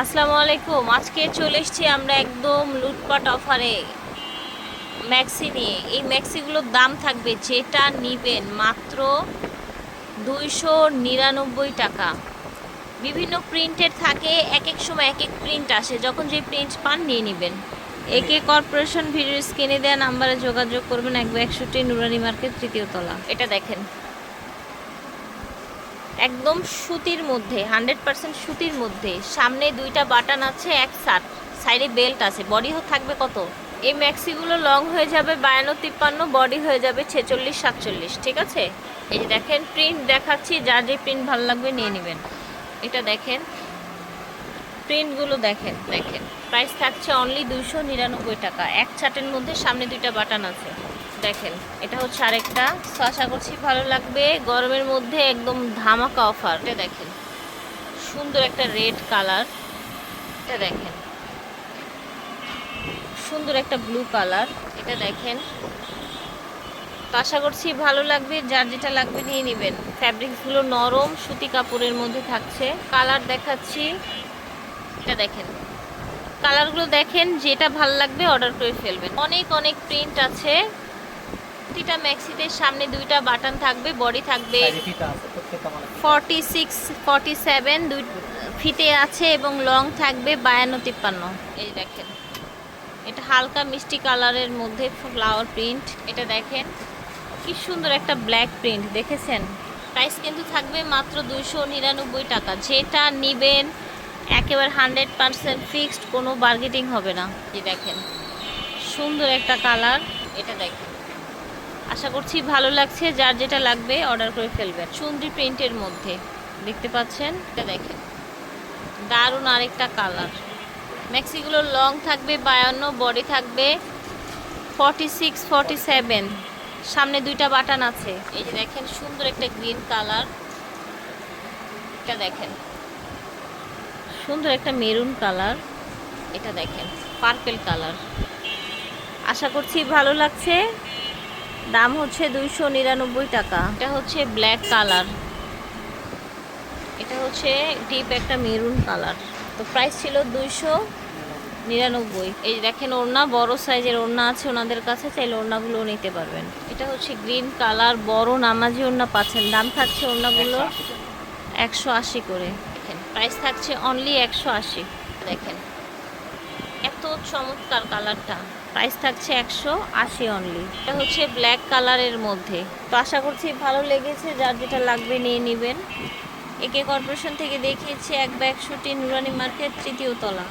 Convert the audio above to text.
আসসালামু আলাইকুম। আজকে চলে এসেছি আমরা একদম লুটপাট অফারে ম্যাক্সি নিয়ে। এই ম্যাক্সিগুলোর দাম থাকবে যেটা নিবেন মাত্র দুইশো নিরানব্বই টাকা। বিভিন্ন প্রিন্টের থাকে এক এক সময় এক এক প্রিন্ট আসে। যখন যে প্রিন্ট পান, নিয়ে নেবেন। একে কর্পোরেশন ভিডিও স্ক্রিনে দেওয়া নাম্বারে যোগাযোগ করবেন। একবার একষট্টি নুরানি মার্কেট তৃতীয় তলা। এটা দেখেন। একদম সুতির মধ্যে, হান্ড্রেড পার্সেন্ট সুতির মধ্যে। সামনে দুইটা বাটন আছে, এক সাট সাইডে বেল্ট আছে। বডি থাকবে কত? এই ম্যাক্সিগুলো লং হয়ে যাবে বায়ান্ন তিপ্পান্ন, বডি হয়ে যাবে ছেচল্লিশ সাতচল্লিশ, ঠিক আছে? এই যে দেখেন, প্রিন্ট দেখাচ্ছি যার যে প্রিন্ট ভালো লাগবে নিয়ে নেবেন। এটা দেখেন, প্রিন্টগুলো দেখেন দেখেন। প্রাইস থাকছে অনলি দুইশো নিরানব্বই টাকা। এক ছাটের মধ্যে সামনে দুইটা বাটন আছে। দেখেন, এটা হচ্ছে আরেকটা। তো আশা করছি ভালো লাগবে। গরমের মধ্যে একদম ধামাকা অফার। এটা দেখেন, সুন্দর একটা রেড কালার। এটা দেখেন, সুন্দর একটা ব্লু কালার। এটা দেখেন তো আশা করছি ভালো লাগবে, যার যেটা লাগবে নিয়ে নেবেন। ফ্যাব্রিক্সগুলো নরম, সুতি কাপড়ের মধ্যে থাকছে। কালার দেখাচ্ছি। এটা দেখেন, কালারগুলো দেখেন, যেটা ভালো লাগবে অর্ডার করে ফেলবেন। অনেক অনেক প্রিন্ট আছে। প্রতিটা ম্যাক্সিতে সামনে দুইটা বাটন থাকবে বডি থাকবে ফর্টি সিক্স ফর্টি সেভেন দুই ফিতে আছে এবং লং থাকবে বায়ান্ন তিপ্পান্ন। এই দেখেন। এটা হালকা মিষ্টি কালারের মধ্যে ফ্লাওয়ার প্রিন্ট এটা দেখেন কি সুন্দর একটা ব্ল্যাক প্রিন্ট দেখেছেন? প্রাইস কিন্তু থাকবে মাত্র দুইশো নিরানব্বই টাকা। যেটা নেবেন একেবারে হান্ড্রেড পারসেন্ট ফিক্সড কোনো বার্গেটিং হবে না। এই দেখেন সুন্দর একটা কালার এটা দেখেন। আশা করছি ভালো লাগছে। যার যেটা লাগবে অর্ডার করে ফেলবেন। সুন্দরী প্রিন্টের মধ্যে। দেখতে পাচ্ছেন? এটা দেখেন। দারুণ আরেকটা কালার ম্যাক্সিগুলো লং থাকবে, বায়ান্ন বডি থাকবে ফর্টি সিক্স ফর্টি সেভেন সামনে দুইটা বাটন আছে। এই যে দেখেন, সুন্দর একটা গ্রিন কালার এটা দেখেন। সুন্দর একটা মেরুন কালার এটা দেখেন পার্পেল কালার আশা করছি ভালো লাগছে। দাম হচ্ছে দুইশো নিরানব্বই টাকা। এটা হচ্ছে ব্ল্যাক কালার। এটা হচ্ছে ডিপ একটা মেরুন কালার। তো প্রাইস ছিল দুইশো নিরানব্বই। এই দেখেন ওড়না, বড় সাইজের ওড়না আছে ওনাদের কাছে, চাইলে ওড়নাগুলো নিতে পারবেন। এটা হচ্ছে গ্রিন কালার, বড় নামাজি ওড়না পাচ্ছেন। দাম থাকছে ওড়নাগুলো একশো আশি করে। দেখেন প্রাইস থাকছে অনলি একশো আশি। দেখেন, এত চমৎকার কালারটা। প্রাইস থাকছে একশো আশি অনলি এটা হচ্ছে ব্ল্যাক কালারের মধ্যে। তো আশা করছি ভালো লেগেছে, যার যেটা লাগবে নিয়ে নেবেন। একে কর্পোরেশন থেকে দেখিয়েছি এক ব্যাগ শুটি, নুরানি মার্কেট, তৃতীয় তলা।